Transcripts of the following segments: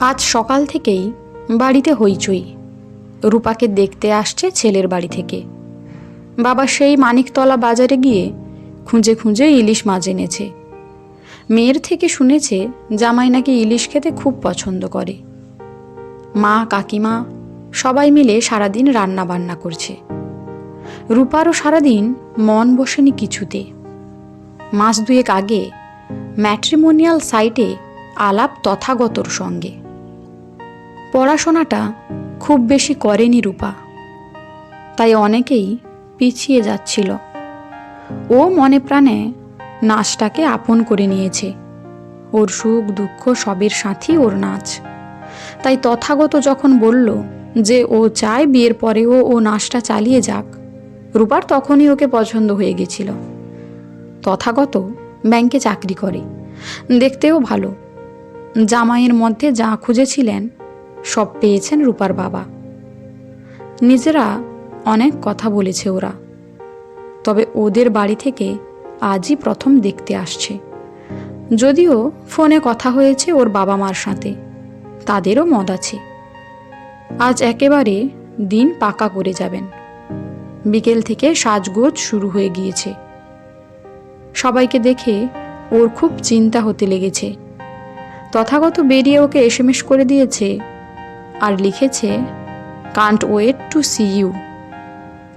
আজ সকাল থেকেই বাড়িতে হইচই। রূপাকে দেখতে আসছে ছেলের বাড়ি থেকে। বাবা সেই মানিকতলা বাজারে গিয়ে খুঁজে খুঁজে ইলিশ মাছ এনেছে। মেয়ের থেকে শুনেছে জামাই নাকি ইলিশ খেতে খুব পছন্দ করে। মা, কাকিমা সবাই মিলে সারাদিন রান্না বান্না করছে। রূপারও সারাদিন মন বসেনি কিছুতে। মাস দুয়েক আগে ম্যাট্রিমোনিয়াল সাইটে আলাপ তথাগতর সঙ্গে। পড়াশোনাটা খুব বেশি করেনি রূপা। তাই অনেকেই পিছিয়ে যাচ্ছিল। ও মনে প্রাণে নাচটাকে আপন করে নিয়েছে। ওর সুখ দুঃখ সবের সাথী ওর নাচ। তাই তথাগত যখন বলল যে ও চায় বিয়ের পরেও ও নাচটা চালিয়ে যাক, রূপার তখনই ওকে পছন্দ হয়ে গেছিল। তথাগত ব্যাংকে চাকরি করে, দেখতেও ভালো। জামাইয়ের মধ্যে যা খুঁজেছিলেন সব পেয়েছেন রূপার বাবা। নিজেরা অনেক কথা বলেছে ওরা। তবে ওদের বাড়ি থেকে আজই প্রথম দেখতে আসছে। যদিও ফোনে কথা হয়েছে ওর বাবা মার সাথে, তাদেরও মদ আছে। আজ একেবারে দিন পাকা করে যাবেন। বিকেল থেকে সাজগোজ শুরু হয়ে গিয়েছে। সবাইকে দেখে ওর খুব চিন্তা হতে লেগেছে। তথাগত বেরিয়ে ওকে এসএমএস করে দিয়েছে আর লিখেছে can't wait to see you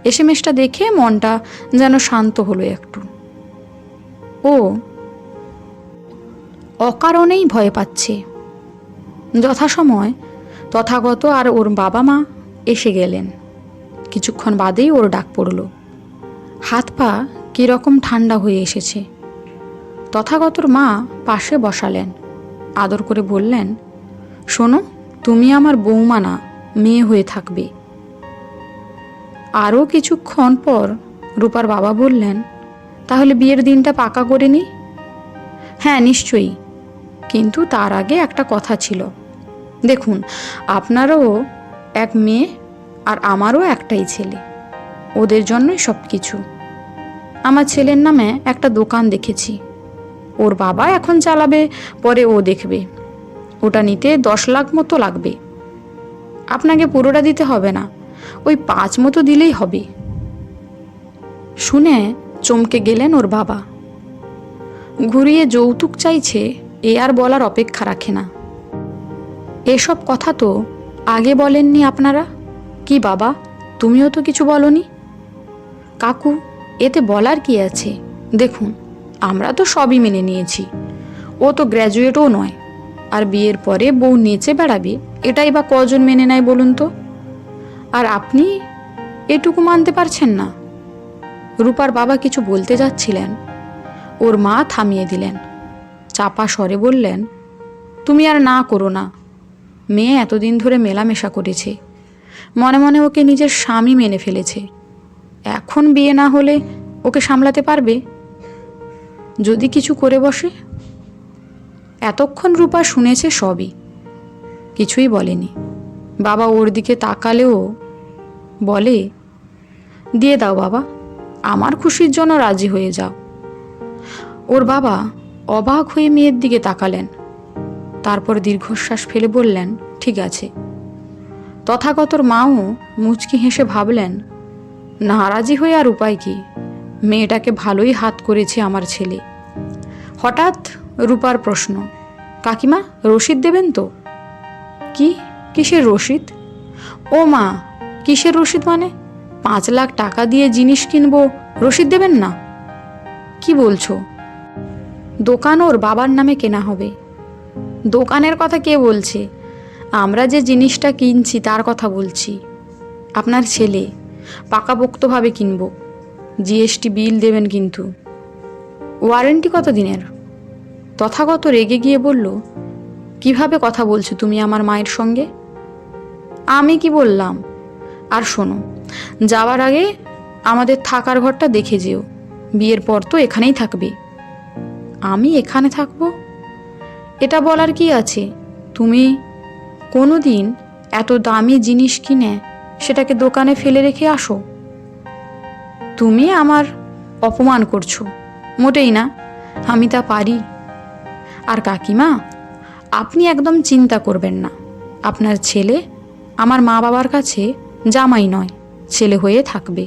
S M এসটা দেখে মনটা যেন শান্ত হলো একটু। ও, অকারণেই ভয় পাচ্ছে। যথাসময় তথাগত আর ওর বাবা মা এসে গেলেন। কিছুক্ষণ বাদেই ওর ডাক পড়ল। হাত পা কীরকম ঠান্ডা হয়ে এসেছে। তথাগতর মা পাশে বসালেন। আদর করে বললেন, শোনো তুমি আমার বৌমা না, মেয়ে হয়ে থাকবে। আরও কিছুক্ষণ পর রূপার বাবা বললেন, তাহলে বিয়ের দিনটা পাকা করে নি? হ্যাঁ নিশ্চয়ই। কিন্তু তার আগে একটা কথা ছিল। দেখুন, আপনারও এক মেয়ে আর আমারও একটাই ছেলে। ওদের জন্যই সব কিছু আমার ছেলের নামে একটা দোকান দেখেছি। ওর বাবা এখন চালাবে, পরে ও দেখবে। ওটা নিতে দশ লাখ মতো লাগবে। আপনাকে পুরোটা দিতে হবে না, ওই পাঁচ মতো দিলেই হবে। শুনে চমকে গেলেন ওর বাবা। ঘুরিয়ে যৌতুক চাইছে এ আর বলার অপেক্ষা রাখে না। এসব কথা তো আগে বলেননি আপনারা? কি বাবা, তুমিও তো কিছু বলনি? কাকু, এতে বলার কি আছে? দেখুন, আমরা তো সবই মেনে নিয়েছি। ও তো গ্র্যাজুয়েটও নয়। আর বিয়ের পরে বউ নেচে বেড়াবে, এটাই বা কজন মেনে নেয় বলুন তো? আর আপনি এটুকু মানতে পারছেন না। রূপার বাবা কিছু বলতে যাচ্ছিলেন। ওর মা থামিয়ে দিলেন। চাপা স্বরে বললেন, তুমি আর না করো না। মেয়ে এতদিন ধরে মেলামেশা করেছে। মনে মনে ওকে নিজের স্বামী মেনে ফেলেছে। এখন বিয়ে না হলে ওকে সামলাতে পারবে? যদি কিছু করে বসে এতক্ষণ রূপা শুনেছে সবই। কিছুই বলেনি। বাবা ওর দিকে তাকালেও বলে, দিয়ে দাও বাবা, আমার খুশির জন্য রাজি হয়ে যাও। ওর বাবা অবাক হয়ে মেয়ের দিকে তাকালেন। তারপর দীর্ঘশ্বাস ফেলে বললেন, ঠিক আছে। তথাগতর মাও মুচকি হেসে ভাবলেন, নারাজি হয়ে আর উপায় কি? মেয়েটাকে ভালোই হাত করেছে আমার ছেলে। হঠাৎ রূপার প্রশ্ন। কাকিমা, রসিদ দেবেন তো? কি? কিসের রসিদ? ও মা, কিসের রসিদ মানে? পাঁচ লাখ টাকা দিয়ে জিনিস কিনবো, রসিদ দেবেন না? কি বলছো? দোকান ওর বাবার নামে কেনা হবে। দোকানের কথা কে বলছে? আমরা যে জিনিসটা কিনছি তার কথা বলছি। আপনার ছেলে পাকাপোক্তভাবে কিনবো। জিএসটি বিল দেবেন কিন্তু। ওয়ারেন্টি কত দিনের? তথাগত রেগে গিয়ে বলল, কীভাবে কথা বলছো তুমি আমার মায়ের সঙ্গে? আমি কি বললাম? আর শোনো, যাওয়ার আগে আমাদের থাকার ঘরটা দেখে যেও, বিয়ের পর তো এখানেই থাকবে। আমি এখানে থাকব? এটা বলার কি আছে? তুমি কোনো দিন এত দামি জিনিস কিনে সেটাকে দোকানে ফেলে রেখে আসো? তুমি আমার অপমান করছ, মোটেই না। আমি তা পারি। আর কাকিমা, আপনি একদম চিন্তা করবেন না। আপনার ছেলে আমার মা বাবার কাছে জামাই নয়, ছেলে হয়ে থাকবে।